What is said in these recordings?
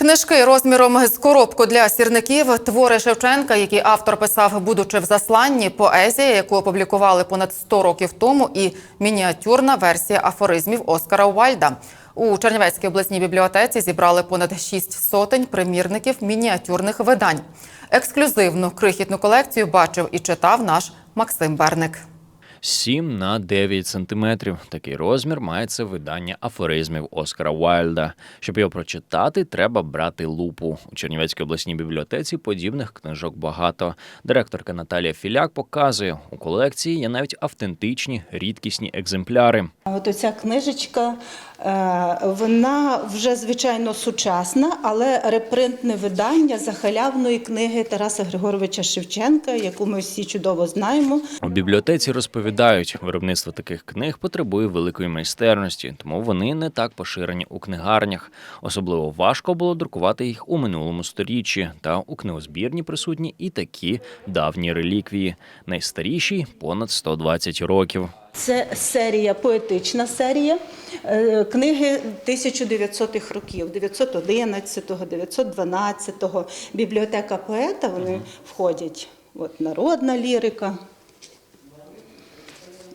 Книжки розміром з коробку для сірників, твори Шевченка, які автор писав, будучи в засланні, поезія, яку опублікували понад 100 років тому, і мініатюрна версія афоризмів Оскара Уальда. У Чернівецькій обласній бібліотеці зібрали понад 6 сотень примірників мініатюрних видань. Ексклюзивну крихітну колекцію бачив і читав наш Максим Берник. 7 на 9 сантиметрів. Такий розмір має це видання афоризмів Оскара Уайльда. Щоб його прочитати, треба брати лупу. У Чернівецькій обласній бібліотеці подібних книжок багато. Директорка Наталія Філяк показує, у колекції є навіть автентичні рідкісні екземпляри. От оця книжечка, вона вже звичайно сучасна, але репринтне видання захалявної книги Тараса Григоровича Шевченка, яку ми всі чудово знаємо. У бібліотеці розповідають, виробництво таких книг потребує великої майстерності, тому вони не так поширені у книгарнях. Особливо важко було друкувати їх у минулому сторіччі. Та у книгозбірні присутні і такі давні реліквії. Найстаріші понад 120 років. Це серія, поетична серія е, книги 1900-х років, 911-го, 912-го. Бібліотека поета, вони входять. От народна лірика.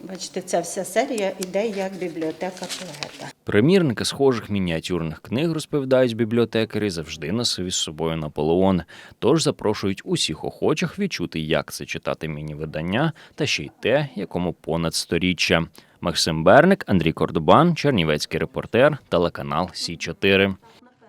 Бачите, ця вся серія йде як бібліотека поета. Примірники схожих мініатюрних книг, розповідають бібліотекарі, завжди носив із собою Наполеон. Тож запрошують усіх охочих відчути, як це читати міні-видання, та ще й те, якому понад сторіччя. Максим Берник, Андрій Кордобан, Чернівецький репортер, телеканал Сі 4